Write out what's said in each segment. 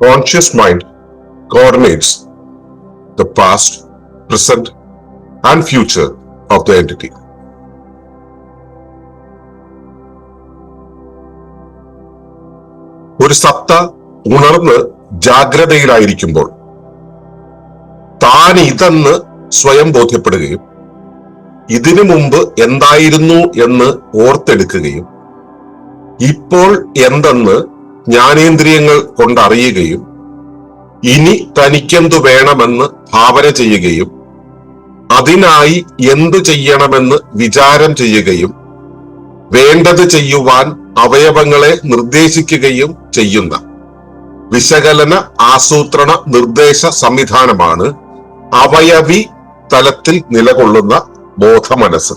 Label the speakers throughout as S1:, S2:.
S1: conscious mind coordinates the past, present, and future of the entity. ഒരു സത്ത ഉണർന്ന് ജാഗ്രതയിലായിരിക്കുമ്പോൾ താൻ ഇതെന്ന് സ്വയം ബോധ്യപ്പെടുകയും ഇതിനു മുമ്പ് എന്തായിരുന്നു എന്ന് ഓർത്തെടുക്കുകയും ഇപ്പോൾ എന്തെന്ന് ജ്ഞാനേന്ദ്രിയങ്ങൾ കൊണ്ടറിയുകയും ഇനി തനിക്കെന്തു വേണമെന്ന് ഭാവന ചെയ്യുകയും അതിനായി എന്തു ചെയ്യണമെന്ന് വിചാരം ചെയ്യുകയും വേണ്ടത് ചെയ്യുവാൻ അവയവങ്ങളെ നിർദ്ദേശിക്കുകയും ചെയ്യുന്ന വിശകലന ആസൂത്രണ നിർദ്ദേശ സംവിധാനമാണ് അവയവി തലത്തിൽ നിലകൊള്ളുന്ന ബോധമനസ്സ്.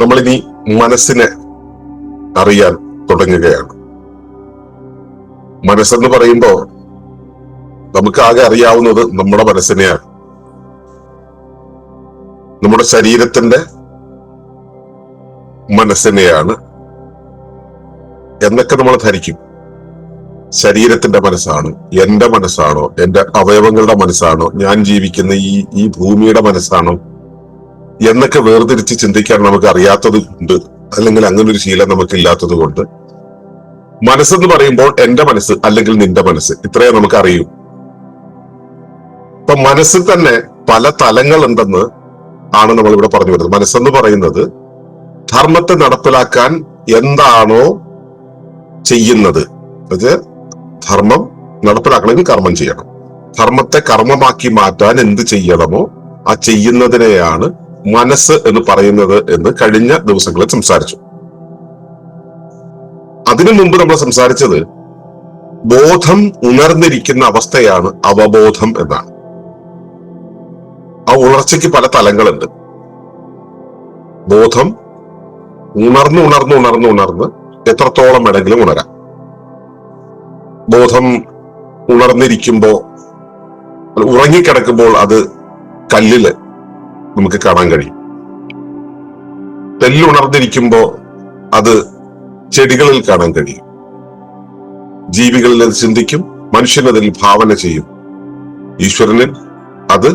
S1: നമ്മളിനി മനസ്സിനെ അറിയാൻ തുടങ്ങുകയാണ്. മനസ്സെന്ന് പറയുമ്പോ നമുക്ക് ആകെ അറിയാവുന്നത് നമ്മുടെ മനസ്സിനെയാണ്. നമ്മുടെ ശരീരത്തിന്റെ മനസ്സിനെയാണ് എന്നൊക്കെ നമ്മൾ ധരിക്കും. ശരീരത്തിന്റെ മനസ്സാണ് എന്റെ മനസ്സാണോ എന്റെ അവയവങ്ങളുടെ മനസ്സാണോ ഞാൻ ജീവിക്കുന്ന ഈ ഈ ഭൂമിയുടെ മനസ്സാണോ എന്നൊക്കെ വേർതിരിച്ച് ചിന്തിക്കാൻ നമുക്ക് അറിയാത്തത് കൊണ്ട് അല്ലെങ്കിൽ അങ്ങനെ ഒരു ശീലം നമുക്ക് ഇല്ലാത്തത് കൊണ്ട്. മനസ്സെന്ന് പറയുമ്പോൾ എന്റെ മനസ്സ് അല്ലെങ്കിൽ നിന്റെ മനസ്സ്. ഇത്രയേ നമുക്ക് അറിയൂ ഇപ്പൊ മനസ്സിൽ തന്നെ പല തലങ്ങൾ ഉണ്ടെന്ന് ആണ് നമ്മൾ ഇവിടെ പറഞ്ഞു വരുന്നത്. മനസ്സെന്ന് പറയുന്നത് ധർമ്മത്തെ നടപ്പിലാക്കാൻ എന്താണോ ചെയ്യുന്നത്. ധർമ്മം നടപ്പിലാക്കണമെങ്കിൽ കർമ്മം ചെയ്യണം. ധർമ്മത്തെ കർമ്മമാക്കി മാറ്റാൻ എന്ത് ചെയ്യണമോ ആ ചെയ്യുന്നതിനെയാണ് മനസ്സ് എന്ന് പറയുന്നത് എന്ന് കഴിഞ്ഞ ദിവസങ്ങളിൽ സംസാരിച്ചു. അതിനു മുമ്പ് നമ്മൾ സംസാരിച്ചത് ബോധം ഉണർന്നിരിക്കുന്ന അവസ്ഥയാണ് അവബോധം എന്നാണ്. ആ ഉണർച്ചയ്ക്ക് പല തലങ്ങളുണ്ട്. ബോധം ഉണർന്ന് ഉണർന്ന് ഉണർന്ന് ഉണർന്ന് എത്രത്തോളം വേണമെങ്കിലും ഉണരാം. ബോധം ഉണർന്നിരിക്കുമ്പോ ഉറങ്ങിക്കിടക്കുമ്പോൾ അത് കല്ലിൽ നമുക്ക് കാണാൻ കഴിയും. തെല്ലുണർന്നിരിക്കുമ്പോ അത് ചെടികളിൽ കാണാൻ കഴിയും. ജീവികളിൽ അത് ചിന്തിക്കും മനുഷ്യനതിൽ ഭാവന ചെയ്യും. ഈശ്വരനിൽ അത്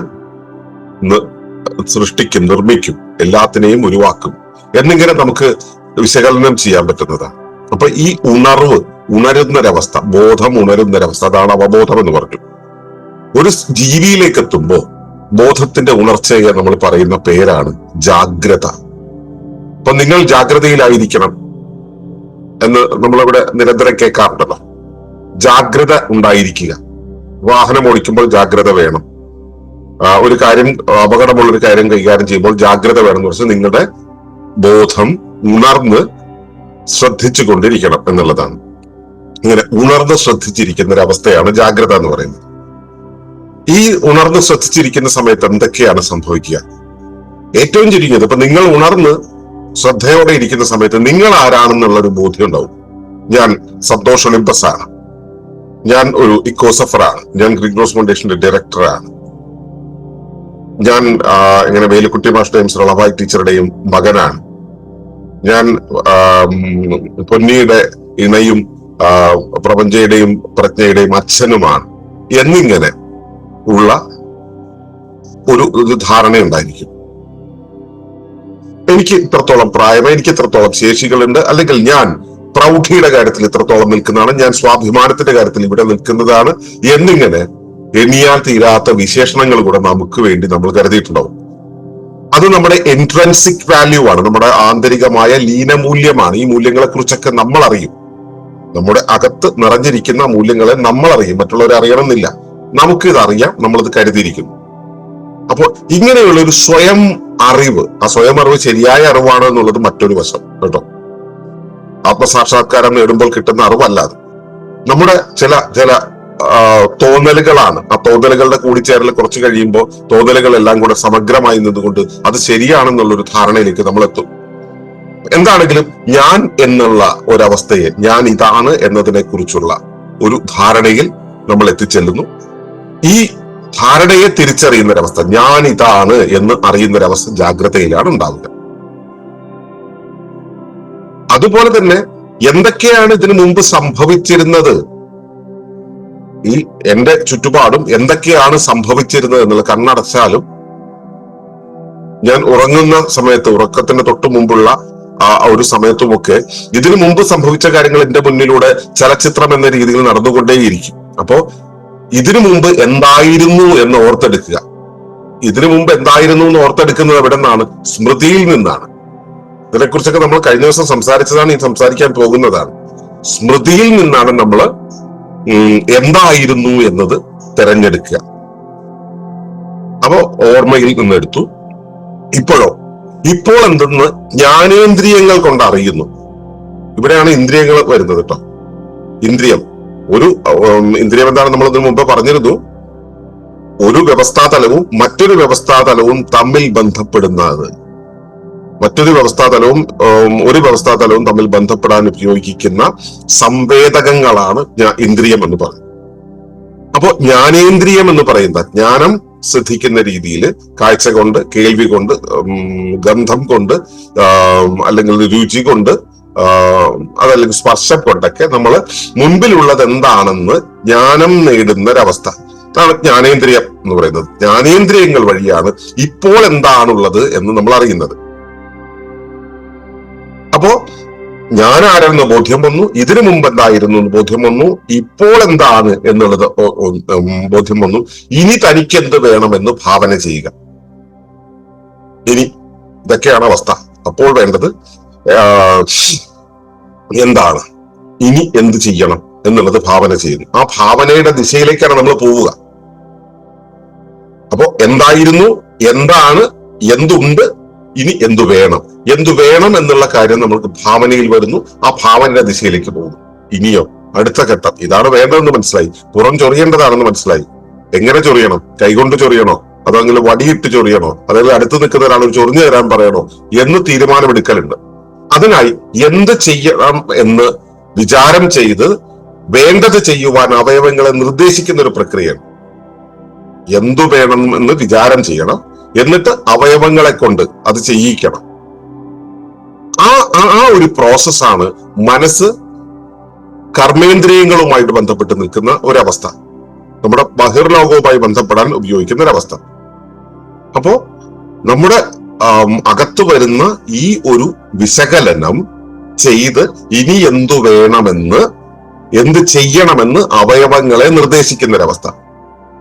S1: സൃഷ്ടിക്കും നിർമ്മിക്കും എല്ലാത്തിനെയും ഉരുവാക്കും എന്നിങ്ങനെ നമുക്ക് വിശകലനം ചെയ്യാൻ പറ്റുന്നതാണ്. അപ്പൊ ഈ ഉണർവ് ഉണരുന്നൊരവസ്ഥ ബോധം ഉണരുന്നൊരവസ്ഥ അതാണ് അവബോധം എന്ന് പറഞ്ഞു. ഒരു ജീവിയിലേക്ക് എത്തുമ്പോ ബോധത്തിന്റെ ഉണർച്ചയെ നമ്മൾ പറയുന്ന പേരാണ് ജാഗ്രത. അപ്പൊ നിങ്ങൾ ജാഗ്രതയിലായിരിക്കണം എന്ന് നമ്മളിവിടെ നിരന്തരം കേൾക്കാറുണ്ടല്ലോ. ജാഗ്രത ഉണ്ടായിരിക്കുക. വാഹനം ഓടിക്കുമ്പോൾ ജാഗ്രത വേണം. ഒരു കാര്യം അപകടമുള്ള ഒരു കാര്യം കൈകാര്യം ചെയ്യുമ്പോൾ ജാഗ്രത വേണം എന്ന് നിങ്ങളുടെ ബോധം ഉണർന്ന് ശ്രദ്ധിച്ചു കൊണ്ടിരിക്കണം എന്നുള്ളതാണ്. ഇങ്ങനെ ഉണർന്ന് ശ്രദ്ധിച്ചിരിക്കുന്ന ഒരു അവസ്ഥയാണ് ജാഗ്രത എന്ന് പറയുന്നത്. ഈ ഉണർന്ന് ശ്രദ്ധിച്ചിരിക്കുന്ന സമയത്ത് എന്തൊക്കെയാണ് സംഭവിക്കുക? ഏറ്റവും ചുരുങ്ങിയത് ഇപ്പൊ നിങ്ങൾ ഉണർന്ന് ശ്രദ്ധയോടെ ഇരിക്കുന്ന സമയത്ത് നിങ്ങൾ ആരാണെന്നുള്ള ഒരു ബോധ്യം ഉണ്ടാവും. ഞാൻ സന്തോഷ് ഒളിമ്പസ് ആണ്. ഞാൻ ഒരു ഇക്കോസഫർ ആണ്. ഞാൻ ഗ്രീൻ റോസ് ഫൗണ്ടേഷന്റെ ഡയറക്ടറാണ് ഞാൻ ഇങ്ങനെ വേലുക്കുട്ടി മാഷ്ടയും ശ്രളഭായ് ടീച്ചറുടെയും മകനാണ്. ഞാൻ പൊന്നിയുടെ ഇണയും പ്രപഞ്ചയുടെയും പ്രജ്ഞയുടെയും അച്ഛനുമാണ്. എന്നിങ്ങനെ ഉള്ള ഒരു ഒരു ധാരണയുണ്ടായിരിക്കും. എനിക്ക് ഇത്രത്തോളം പ്രായം എനിക്ക് ഇത്രത്തോളം ശേഷികളുണ്ട്. അല്ലെങ്കിൽ ഞാൻ പ്രൗഢിയുടെ കാര്യത്തിൽ ഇത്രത്തോളം നിൽക്കുന്നതാണ്. ഞാൻ സ്വാഭിമാനത്തിന്റെ കാര്യത്തിൽ ഇവിടെ നിൽക്കുന്നതാണ്. എന്നിങ്ങനെ എണ്ണിയാൽ തീരാത്ത വിശേഷണങ്ങൾ കൂടെ നമുക്ക് വേണ്ടി നമ്മൾ കരുതിയിട്ടുണ്ടാവും. അത് നമ്മുടെ എൻട്രൻസിക് വാല്യൂ ആണ്. നമ്മുടെ ആന്തരികമായ ലീനമൂല്യമാണ്. ഈ മൂല്യങ്ങളെ കുറിച്ചൊക്കെ നമ്മൾ അറിയും നമ്മുടെ അകത്ത് നിറഞ്ഞിരിക്കുന്ന മൂല്യങ്ങളെ നമ്മൾ അറിയും മറ്റുള്ളവരെ അറിയണമെന്നില്ല. നമുക്കിത് അറിയാം നമ്മളിത് കരുതിയിരിക്കുന്നു. അപ്പോൾ ഇങ്ങനെയുള്ള ഒരു സ്വയം അറിവ് ആ സ്വയം അറിവ് ശരിയായ അറിവാണ് എന്നുള്ളത് മറ്റൊരു വശം കേട്ടോ? ആത്മസാക്ഷാത്കാരം നേടുമ്പോൾ കിട്ടുന്ന അറിവല്ലാതെ നമ്മുടെ ചില ചില തോന്നലുകളാണ്. ആ തോന്നലുകളുടെ കൂടിച്ചേരൽ കുറച്ച് കഴിയുമ്പോൾ തോന്നലുകളെല്ലാം കൂടെ സമഗ്രമായി നിന്നുകൊണ്ട് അത് ശരിയാണെന്നുള്ളൊരു ധാരണയിലേക്ക് നമ്മൾ എത്തും എന്താണെങ്കിലും ഞാൻ എന്നുള്ള ഒരവസ്ഥയെ ഞാൻ ഇതാണ് എന്നതിനെ കുറിച്ചുള്ള ഒരു ധാരണയിൽ നമ്മൾ എത്തിച്ചെല്ലുന്നു ഈ ധാരണയെ തിരിച്ചറിയുന്ന ഒരവസ്ഥ ഞാൻ ഇതാണ് എന്ന് അറിയുന്ന ഒരവസ്ഥ ജാഗ്രതയിലാണ് ഉണ്ടാവുക. അതുപോലെ തന്നെ എന്തൊക്കെയാണ് ഇതിനു മുമ്പ് സംഭവിച്ചിരുന്നത്? ഈ എന്റെ ചുറ്റുപാടും എന്തൊക്കെയാണ് സംഭവിച്ചിരുന്നത് എന്നുള്ള കണ്ണടച്ചാലും ഞാൻ ഉറങ്ങുന്ന സമയത്ത് ഉറക്കത്തിന്റെ തൊട്ട് മുമ്പുള്ള ആ ഒരു സമയത്തുമൊക്കെ ഇതിനു മുമ്പ് സംഭവിച്ച കാര്യങ്ങൾ എന്റെ മുന്നിലൂടെ ചലച്ചിത്രം എന്ന രീതിയിൽ നടന്നുകൊണ്ടേയിരിക്കും. അപ്പോ ഇതിനു മുമ്പ് എന്തായിരുന്നു എന്ന് ഓർത്തെടുക്കുക. ഇതിനു മുമ്പ് എന്തായിരുന്നു എന്ന് ഓർത്തെടുക്കുന്നത് എവിടെ നിന്നാണ് സ്മൃതിയിൽ നിന്നാണ്. ഇതിനെക്കുറിച്ചൊക്കെ നമ്മൾ കഴിഞ്ഞ ദിവസം സംസാരിച്ചതാണ് ഈ സംസാരിക്കാൻ പോകുന്നതാണ്. സ്മൃതിയിൽ നിന്നാണ് നമ്മൾ എന്തായിരുന്നു എന്നത് തെരഞ്ഞെടുക്കുക. അപ്പോ ഓർമ്മയിൽ നിന്നെടുത്തു ഇപ്പോഴോ? ഇപ്പോൾ എന്തെന്ന് ജ്ഞാനേന്ദ്രിയങ്ങൾ കൊണ്ട് അറിയുന്നു ഇവിടെയാണ് ഇന്ദ്രിയങ്ങൾ വരുന്നത് കേട്ടോ. ഇന്ദ്രിയം. ഒരു ഇന്ദ്രിയമെന്താണ് നമ്മൾ ഇതിനു മുമ്പ് പറഞ്ഞിരുന്നു. ഒരു വ്യവസ്ഥാതലവും മറ്റൊരു വ്യവസ്ഥാതലവും തമ്മിൽ ബന്ധപ്പെടുന്നത് മറ്റൊരു വ്യവസ്ഥാതലവും ഒരു വ്യവസ്ഥാതലവും തമ്മിൽ ബന്ധപ്പെടാൻ ഉപയോഗിക്കുന്ന സംവേദകങ്ങളാണ് ഇന്ദ്രിയം എന്ന് പറയുന്നത്. അപ്പോ ജ്ഞാനേന്ദ്രിയം എന്ന് പറയുന്ന ജ്ഞാനം ശ്രദ്ധിക്കുന്ന രീതിയിൽ കാഴ്ച കൊണ്ട് കേൾവി കൊണ്ട് ഗന്ധം കൊണ്ട് അല്ലെങ്കിൽ രുചി കൊണ്ട് അതല്ലെങ്കിൽ സ്പർശം കൊണ്ടൊക്കെ നമ്മൾ മുൻപിലുള്ളത് എന്താണെന്ന് ജ്ഞാനം നേടുന്ന ഒരവസ്ഥ അതാണ് ജ്ഞാനേന്ദ്രിയം എന്ന് പറയുന്നത്. ജ്ഞാനേന്ദ്രിയങ്ങൾ വഴിയാണ് ഇപ്പോൾ എന്താണുള്ളത് എന്ന് നമ്മൾ അറിയുന്നത് അപ്പോ ഞാൻ ആരെന്ന് ബോധ്യം വന്നു ഇതിനു മുമ്പ് എന്തായിരുന്നു എന്ന് ബോധ്യം വന്നു ഇപ്പോൾ എന്താണ് എന്നുള്ളത് ബോധ്യം വന്നു. ഇനി തനിക്ക് എന്ത് വേണമെന്ന് ഭാവന ചെയ്യുക. ഇനി ഇതൊക്കെയാണ് അവസ്ഥ. അപ്പോൾ വേണ്ടത് എന്താണ്? ഇനി എന്ത് ചെയ്യണം എന്നുള്ളത് ഭാവന ചെയ്യുന്നു. ആ ഭാവനയുടെ ദിശയിലേക്കാണ് നമ്മൾ പോവുക. അപ്പോ എന്തായിരുന്നു? എന്താണ്? എന്തുണ്ട്? ഇനി എന്തു വേണം? എന്തു വേണം എന്നുള്ള കാര്യം നമ്മൾക്ക് ഭാവനയിൽ വരുന്നു. ആ ഭാവനയുടെ ദിശയിലേക്ക് പോകുന്നു. ഇനിയോ അടുത്ത ഘട്ടം. ഇതാണ് വേണ്ടതെന്ന് മനസ്സിലായി. പുറം ചൊറിയേണ്ടതാണെന്ന് മനസ്സിലായി. എങ്ങനെ ചൊറിയണം? കൈകൊണ്ട് ചൊറിയണോ? അതെങ്കിലും വടിയിട്ട് ചൊറിയണോ? അല്ലെങ്കിൽ അടുത്ത് നിൽക്കുന്ന ഒരാൾ ചൊറിഞ്ഞു തരാൻ പറയണോ? എന്ന് തീരുമാനമെടുക്കലുണ്ട്. അതിനായി എന്ത് ചെയ്യണം എന്ന് വിചാരം ചെയ്ത് വേണ്ടത് ചെയ്യുവാൻ അവയവങ്ങളെ നിർദ്ദേശിക്കുന്ന ഒരു പ്രക്രിയ. എന്തു വേണം എന്ന് വിചാരം ചെയ്യണം. എന്നിട്ട് അവയവങ്ങളെ കൊണ്ട് അത് ചെയ്യിക്കണം. ആ ആ- ഒരു പ്രോസസ്സാണ് മനസ്സ് കർമ്മേന്ദ്രിയങ്ങളുമായിട്ട് ബന്ധപ്പെട്ട് നിൽക്കുന്ന ഒരവസ്ഥ. നമ്മുടെ ബഹിർലോകവുമായി ബന്ധപ്പെടാൻ ഉപയോഗിക്കുന്ന ഒരവസ്ഥ. അപ്പോ നമ്മുടെ ആം, അകത്ത് വരുന്ന ഈ ഒരു വിശകലനം ചെയ്ത് ഇനി എന്തു വേണമെന്ന് എന്ത് ചെയ്യണമെന്ന് അവയവങ്ങളെ നിർദ്ദേശിക്കുന്ന ഒരവസ്ഥ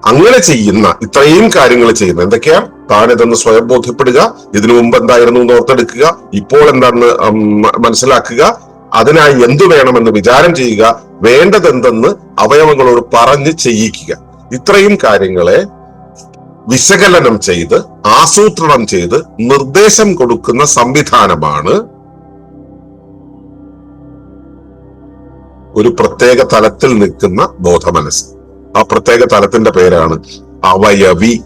S1: അങ്ങനെ ചെയ്യുന്ന ഇത്രയും കാര്യങ്ങൾ ചെയ്യുന്ന എന്തൊക്കെയാ താനിതെന്ന് സ്വയം ബോധ്യപ്പെടുക ഇതിനു മുമ്പ് എന്തായിരുന്നു എന്ന് ഓർത്തെടുക്കുക ഇപ്പോൾ എന്താണെന്ന് മനസ്സിലാക്കുക അതിനായി എന്തു വേണമെന്ന് വിചാരം ചെയ്യുക വേണ്ടതെന്തെന്ന് അവയവങ്ങളോട് പറഞ്ഞ് ചെയ്യിക്കുക. ഇത്രയും കാര്യങ്ങളെ വിശകലനം ചെയ്ത് ആസൂത്രണം ചെയ്ത് നിർദ്ദേശം കൊടുക്കുന്ന സംവിധാനമാണ് ഒരു പ്രത്യേക തലത്തിൽ നിൽക്കുന്ന ബോധമനസ്. ആ പ്രത്യേക തലത്തിന്റെ പേരാണ് അവയവി.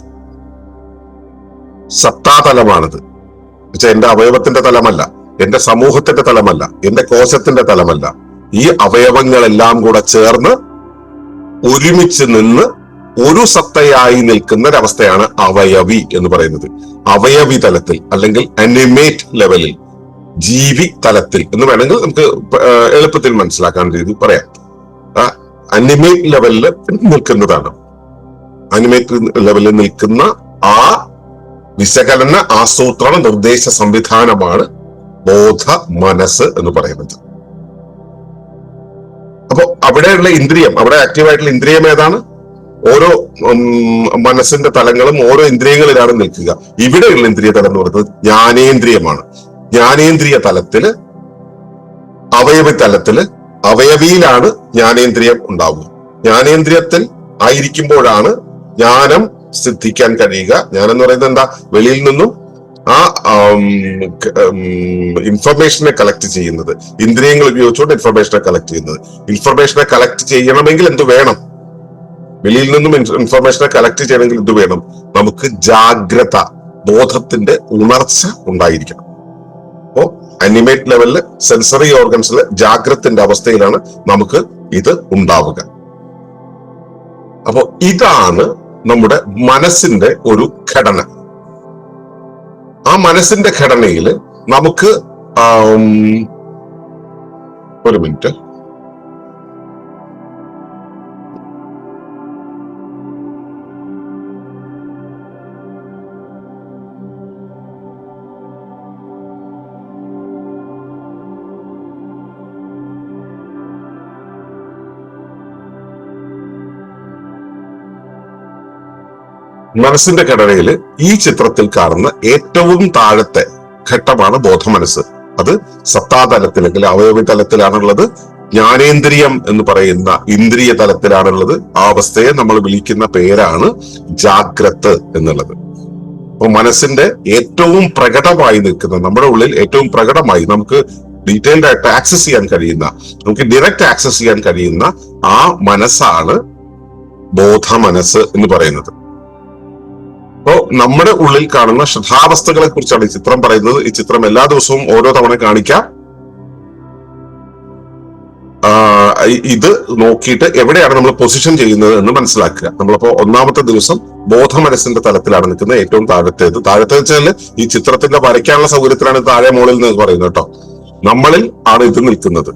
S1: സത്താതലമാണിത്. വെച്ചാൽ എന്റെ അവയവത്തിന്റെ തലമല്ല എന്റെ സമൂഹത്തിന്റെ തലമല്ല എന്റെ കോശത്തിന്റെ തലമല്ല. ഈ അവയവങ്ങളെല്ലാം കൂടെ ചേർന്ന് ഒരുമിച്ച് നിന്ന് ഒരു സത്തയായി നിൽക്കുന്ന ഒരവസ്ഥയാണ് അവയവി എന്ന് പറയുന്നത്. അവയവി തലത്തിൽ അല്ലെങ്കിൽ അനിമേറ്റ് ലെവലിൽ ജീവി തലത്തിൽ എന്ന് വേണമെങ്കിൽ നമുക്ക് എളുപ്പത്തിൽ മനസ്സിലാക്കാൻ രീതി പറയാം. അനിമേറ്റ് ലെവലിൽ നിൽക്കുന്നതാണ്. അനിമേറ്റ് ലെവലിൽ നിൽക്കുന്ന ആ വിശകലന ആസൂത്രണ നിർദ്ദേശ സംവിധാനമാണ് ബോധ മനസ്സ് എന്ന് പറയുന്നത്. അപ്പോ അവിടെയുള്ള ഇന്ദ്രിയം അവിടെ ആക്റ്റീവ് ആയിട്ടുള്ള ഇന്ദ്രിയം ഏതാണ്? ഓരോ മനസ്സിന്റെ തലങ്ങളും ഓരോ ഇന്ദ്രിയങ്ങളിലാണ് നിൽക്കുക. ഇവിടെയുള്ള ഇന്ദ്രിയ തലം എന്ന് പറയുന്നത് ജ്ഞാനേന്ദ്രിയമാണ്. ജ്ഞാനേന്ദ്രിയ തലത്തിൽ അവയവ തലത്തിൽ അവയവിയിലാണ് ജ്ഞാനേന്ദ്രിയം ഉണ്ടാവുക. ജ്ഞാനേന്ദ്രിയത്തിൽ ആയിരിക്കുമ്പോഴാണ് ജ്ഞാനം സിദ്ധിക്കാൻ കഴിയുക. ജ്ഞാനം എന്ന് പറയുന്നത് എന്താ? വെളിയിൽ നിന്നും ആ ഇൻഫർമേഷനെ കളക്ട് ചെയ്യുന്നത്. ഇന്ദ്രിയങ്ങൾ ഉപയോഗിച്ചുകൊണ്ട് ഇൻഫർമേഷനെ കളക്ട് ചെയ്യുന്നത്. ഇൻഫർമേഷനെ കളക്ട് ചെയ്യണമെങ്കിൽ എന്ത് വേണം? വെളിയിൽ നിന്നും ഇൻഫർമേഷനെ കളക്ട് ചെയ്യണമെങ്കിൽ എന്ത് വേണം? നമുക്ക് ജാഗ്രത ബോധത്തിന്റെ ഉണർച്ച ഉണ്ടായിരിക്കണം. അപ്പോ അനിമേറ്റ് ലെവലിൽ സെൻസറി ഓർഗൻസിൽ ജാഗ്രത്തിന്റെ അവസ്ഥയിലാണ് നമുക്ക് ഇത് ഉണ്ടാവുക. അപ്പോ ഇതാണ് നമ്മുടെ മനസ്സിന്റെ ഒരു ഘടന. ആ മനസ്സിന്റെ ഘടനയിൽ നമുക്ക് ഒരു മിനിറ്റ്. മനസ്സിന്റെ ഘടനയിൽ ഈ ചിത്രത്തിൽ കാണുന്ന ഏറ്റവും താഴത്തെ ഘട്ടമാണ് ബോധമനസ്സ്. അത് സത്താതലത്തിൽ അവയവ തലത്തിലാണുള്ളത് ജ്ഞാനേന്ദ്രിയം എന്ന് പറയുന്ന ഇന്ദ്രിയ തലത്തിലാണുള്ളത് ആ അവസ്ഥയെ നമ്മൾ വിളിക്കുന്ന പേരാണ് ജാഗ്രത് എന്നുള്ളത്. അപ്പൊ മനസ്സിന്റെ ഏറ്റവും പ്രകടമായി നിൽക്കുന്ന നമ്മുടെ ഉള്ളിൽ ഏറ്റവും പ്രകടമായി നമുക്ക് ഡീറ്റെയിൽഡ് ആയിട്ട് ആക്സസ് ചെയ്യാൻ കഴിയുന്ന നമുക്ക് ഡയറക്റ്റ് ആക്സസ് ചെയ്യാൻ കഴിയുന്ന ആ മനസ്സാണ് ബോധ മനസ്സ് എന്ന് പറയുന്നത്. അപ്പോ നമ്മുടെ ഉള്ളിൽ കാണുന്ന ശ്രദ്ധാവസ്ഥകളെ കുറിച്ചാണ് ഈ ചിത്രം പറയുന്നത്. ഈ ചിത്രം എല്ലാ ദിവസവും ഓരോ തവണ കാണിക്കാം. ഇത് നോക്കിയിട്ട് എവിടെയാണ് നമ്മൾ പൊസിഷൻ ചെയ്യുന്നത് എന്ന് മനസ്സിലാക്കുക. നമ്മളിപ്പോ ഒന്നാമത്തെ ദിവസം ബോധമനസ്സിന്റെ തലത്തിലാണ് നിൽക്കുന്നത് ഏറ്റവും താഴത്തേത്. താഴത്തെ വെച്ചാൽ ഈ ചിത്രത്തിന്റെ വരയ്ക്കാനുള്ള സൗകര്യത്തിലാണ് താഴെ മുകളിൽ നിന്ന് പറയുന്നത് കേട്ടോ. നമ്മളിൽ ആണ് ഇത് നിൽക്കുന്നത്.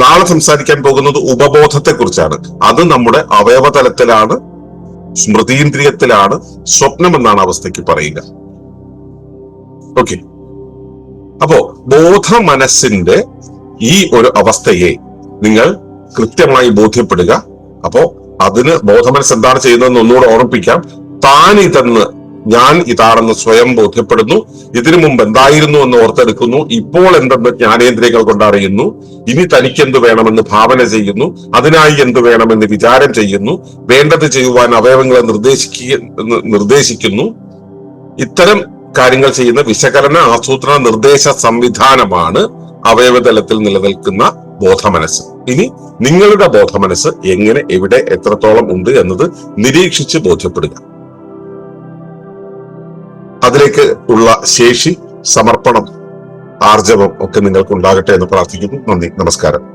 S1: നാളെ സംസാരിക്കാൻ പോകുന്നത് ഉപബോധത്തെ കുറിച്ചാണ് അത് നമ്മുടെ അവയവ തലത്തിലാണ് സ്മൃതീന്ദ്രിയത്തിലാണ് സ്വപ്നം എന്നാണ് അവസ്ഥയ്ക്ക് പറയുക. ഓക്കെ അപ്പോ ബോധ മനസ്സിന്റെ ഈ ഒരു അവസ്ഥയെ നിങ്ങൾ കൃത്യമായി ബോധ്യപ്പെടുക. അപ്പോ അതിന് ബോധമനസ് എന്താണ് ചെയ്യുന്നതെന്ന് ഒന്നുകൂടെ ഓർമ്മിപ്പിക്കാം. താൻ ഇതെന്ന് ഞാൻ ഇതാണെന്ന് സ്വയം ബോധ്യപ്പെടുന്നു. ഇതിനു മുമ്പ് എന്തായിരുന്നു എന്ന് ഓർത്തെടുക്കുന്നു. ഇപ്പോൾ എന്തെന്ന് ജ്ഞാനേന്ദ്രിയങ്ങൾ കൊണ്ട് അറിയുന്നു. ഇനി തനിക്ക് എന്ത് വേണമെന്ന് ഭാവന ചെയ്യുന്നു. അതിനായി എന്ത് വേണമെന്ന് വിചാരം ചെയ്യുന്നു. വേണ്ടത് ചെയ്യുവാൻ അവയവങ്ങളെ നിർദ്ദേശിക്കുക നിർദ്ദേശിക്കുന്നു. ഇത്തരം കാര്യങ്ങൾ ചെയ്യുന്ന വിശകലന ആസൂത്രണ നിർദ്ദേശ സംവിധാനമാണ് അവയവതലത്തിൽ നിലനിൽക്കുന്ന ബോധമനസ്സ്. ഇനി നിങ്ങളുടെ ബോധമനസ്സ് എങ്ങനെ എവിടെ എത്രത്തോളം ഉണ്ട് എന്നത് നിരീക്ഷിച്ച് ബോധ്യപ്പെടുക. അതിലേക്ക് ഉള്ള ശേഷി സമർപ്പണം ആർജവം ഒക്കെ നിങ്ങൾക്ക് ഉണ്ടാകട്ടെ എന്ന് പ്രാർത്ഥിക്കുന്നു. നന്ദി. നമസ്കാരം.